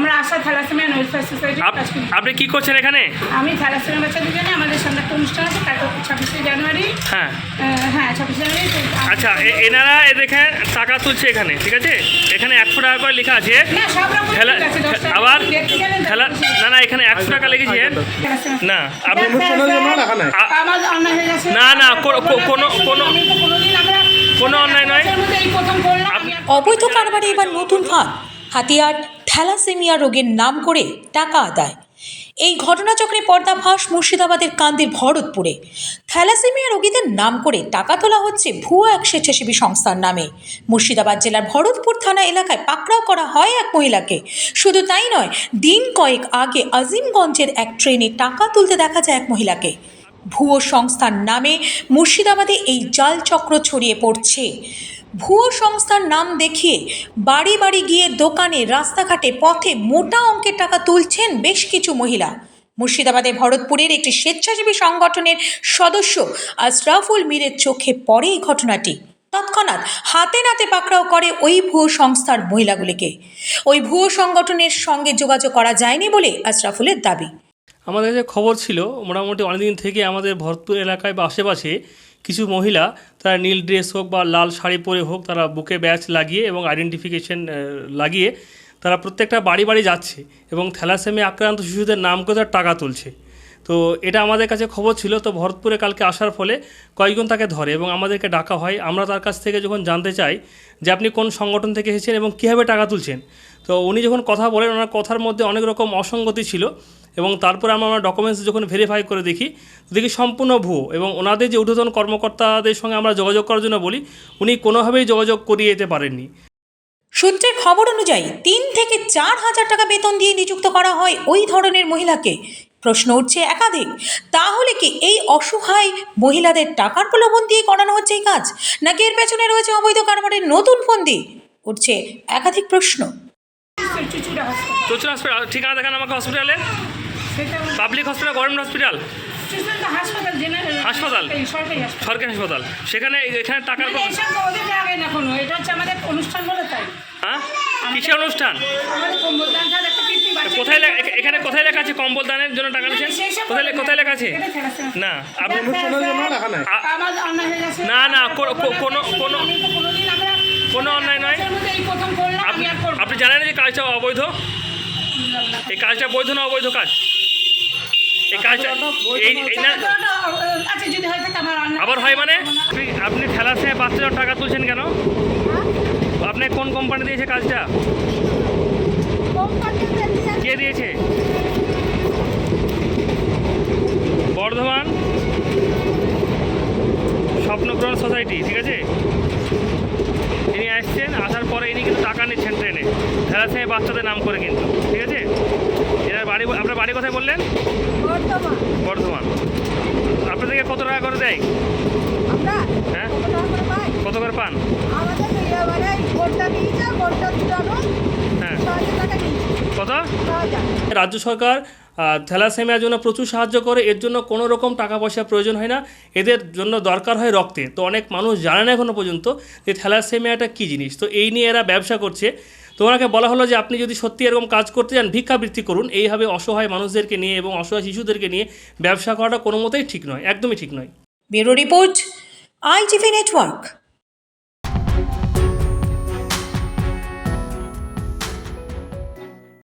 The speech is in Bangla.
আমরা আশা থ্যালাসেমিয়া ওয়েলফেয়ার সোসাইটি আপনি কি করছেন এখানে? আমি থ্যালাসেমিয়া বাচ্চাদের জন্য আমাদের সামনে একটা অনুষ্ঠান আছে ছাব্বিশে জানুয়ারি। হ্যাঁ। হ্যাঁ ছাব্বিশে জানুয়ারি আচ্ছা এনারা এ দেখেন টাকা তুলছে এখানে ঠিক আছে? এখানে একশো টাকা করে লেখা আছে। আবার খেলা না না এখানে একশো টাকা লিখেছেন না আপনি স্যার, অনুষ্ঠানের স্যার, জন্য লেখা নাই। আ- আমার অন্যায় হয়ে গেছে। না, না, কোনো- কোনো- কোনো- অন্যায় নয়। অবৈধ কারবারে এবার নতুন ফাঁদ। হাতিয়ার থ্যালাসেমিয়া রোগের নাম করে টাকা আদায়। এই ঘটনাচক্রে পর্দাফাঁস মুর্শিদাবাদের কান্দির ভরতপুরে। থ্যালাসেমিয়া রোগীদের নাম করে টাকা তোলা হচ্ছে ভুয়া এক স্বেচ্ছাসেবী সংস্থার নামে। মুর্শিদাবাদ জেলার ভরতপুর থানা এলাকায় পাকড়াও করা হয় এক মহিলাকে। শুধু তাই নয়, দিন কয়েক আগে আজিমগঞ্জের এক ট্রেনে টাকা তুলতে দেখা যায় এক মহিলাকে। ভুয়ো সংস্থার নামে মুর্শিদাবাদে এই জাল চক্র ছড়িয়ে পড়ছে। ভুয়ো সংস্থার নাম দেখিয়ে বাড়ি বাড়ি গিয়ে দোকানে, রাস্তাঘাটে পথে মোটা অঙ্কের টাকা তুলছেন বেশ কিছু মহিলা। মুর্শিদাবাদে ভরতপুরের একটি স্বেচ্ছাসেবী সংগঠনের সদস্য আশরাফুল মীরের চোখে পড়ে এই ঘটনাটি। তৎক্ষণাৎ হাতে নাতে পাকড়াও করে ওই ভুয়ো সংস্থার মহিলাগুলিকে। ওই ভুয়ো সংগঠনের সঙ্গে যোগাযোগ করা যায়নি বলে আশরাফুলের দাবি। আমাদের কাছে খবর ছিল, মোটামুটি অনেকদিন থেকে আমাদের ভরতপুর এলাকায় বা আশেপাশে কিছু মহিলা, তারা নীল ড্রেস হোক বা লাল শাড়ি পরে হোক, তারা বুকে ব্যাচ লাগিয়ে এবং আইডেন্টিফিকেশন লাগিয়ে তারা প্রত্যেকটা বাড়ি বাড়ি যাচ্ছে এবং থ্যালাসেমে আক্রান্ত শিশুদের নাম করে তারা টাকা তুলছে। তো এটা আমাদের কাছে খবর ছিল, তো ভরতপুরে কালকে আসার ফলে কয়েকজন তাকে ধরে এবং আমাদেরকে ডাকা হয়। আমরা তার কাছ থেকে যখন জানতে চাই যে আপনি কোন সংগঠন থেকে এসেছেন এবং কীভাবে টাকা তুলছেন, তো উনি যখন কথা বলেন, ওনার কথার মধ্যে অনেক রকম অসঙ্গতি ছিল। এবং তারপরে আমরা আমার ডকুমেন্টস যখন ভেরিফাই করে দেখি দেখি সম্পূর্ণ ভুয়ো এবং ওনাদের যে ঊর্ধ্বতন কর্মকর্তাদের সঙ্গে আমরা যোগাযোগ করার জন্য বলি উনি কোনোভাবেই যোগাযোগ করিয়ে যেতে পারেননি। সূত্রের খবর অনুযায়ী তিন থেকে চার হাজার টাকা বেতন দিয়ে নিযুক্ত করা হয় ওই ধরনের মহিলাকে। প্রশ্ন উঠছে একাধিক। তাহলে কি এই অসহায় মহিলাদের টাকার প্রলোভন দিয়ে করানো হচ্ছে এই কাজ? নাকি এর পেছনে রয়েছে অবৈধ কারবারের নতুন ফন্দি? উঠছে একাধিক প্রশ্ন। ঠিকানা দেখান আমাকে হসপিটালে পাবলিক হসপিটাল গভর্নমেন্ট হসপিটাল? হাসপাতাল জেনারেল হাসপাতাল? সরকারি সরকারি হাসপাতাল। সেখানে এখানে টাকার মানে এসব তো ওদের জায়গায় না কোনো এটা হচ্ছে আমাদের অনুষ্ঠান বলে তাই। হ্যাঁ? কিসের অনুষ্ঠান? কোথায় এখানে কোথায় লেখা আছে কম্বল দানের জন্য টাকা নিচ্ছেন কোথায় কোথায় লেখা আছে? না আপনি না, না, কোনো- কোনো- কোনো- অন্যায় নয়। করলাম আপনি জানেন যে কাজটা অবৈধ। এই কাজটা বৈধ না অবৈধ কাজ? এই কাজটা এই এই না আচ্ছা হয়ে আবার হয় মানে? আপনি আপনি ঠেলা থেকে বাচ্চাদের টাকা তুলছেন কেন? আপনি কোন কোম্পানি দিয়েছে কাজটা? কে দিয়েছে? বর্ধমান স্বপ্নগ্রহণ সোসাইটি ঠিক আছে? ইনি আসছেন আসার পরে ইনি কিন্তু টাকা নিচ্ছেন ট্রেনে থ্যালাসেমিয়া বাচ্চাদের নাম করে কিন্তু ঠিক আছে? বাড়ি আপনার বাড়ি কোথায় বললেন? বর্তমান বর্ধমান। আপনাদেরকে কত টাকা করে দেয়? হ্যাঁ? কত করে পাই? পান? ভোটটা দিলানো হ্যাঁ। কত? রাজ্য সরকার থ্যালাসেমিয়ার জন্য প্রচুর সাহায্য করে এর জন্য কোনো রকম টাকা পয়সা প্রয়োজন হয় না। এদের জন্য দরকার হয় রক্তে। তো অনেক মানুষ জানে না এখনও পর্যন্ত যে থ্যালাসেমিয়াটা কী জিনিস। তো এই নিয়ে এরা ব্যবসা করছে। তো ওনাকে বলা হলো যে আপনি যদি সত্যি এরকম কাজ করতে চান, ভিক্ষাবৃত্তি করুন। এইভাবে অসহায় মানুষদেরকে নিয়ে এবং অসহায় শিশুদেরকে নিয়ে ব্যবসা করাটা কোনো মতেই ঠিক নয়, একদমই ঠিক নয়। Bureau report ITV network.